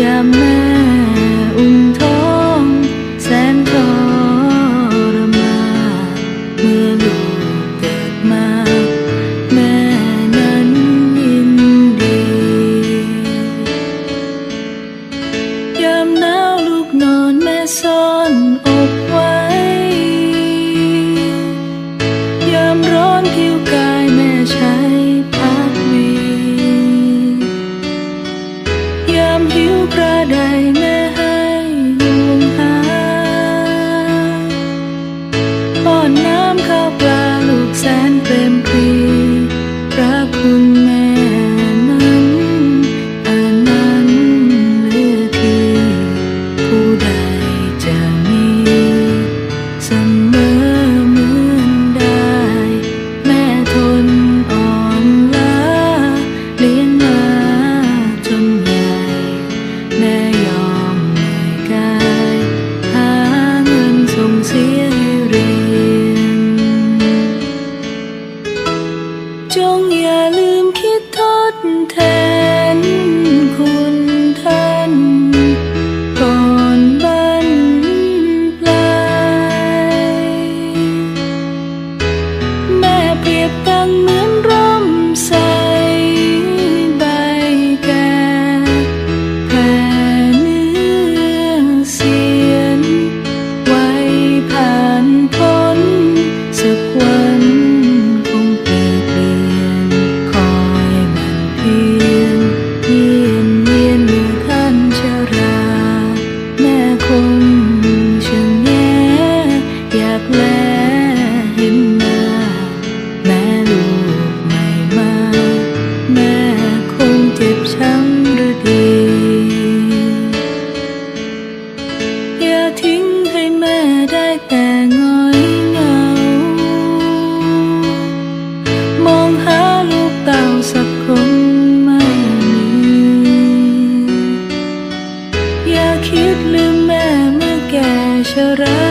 ยาแมุ่นท้องแสนทรมานเมื่อลูก ชรา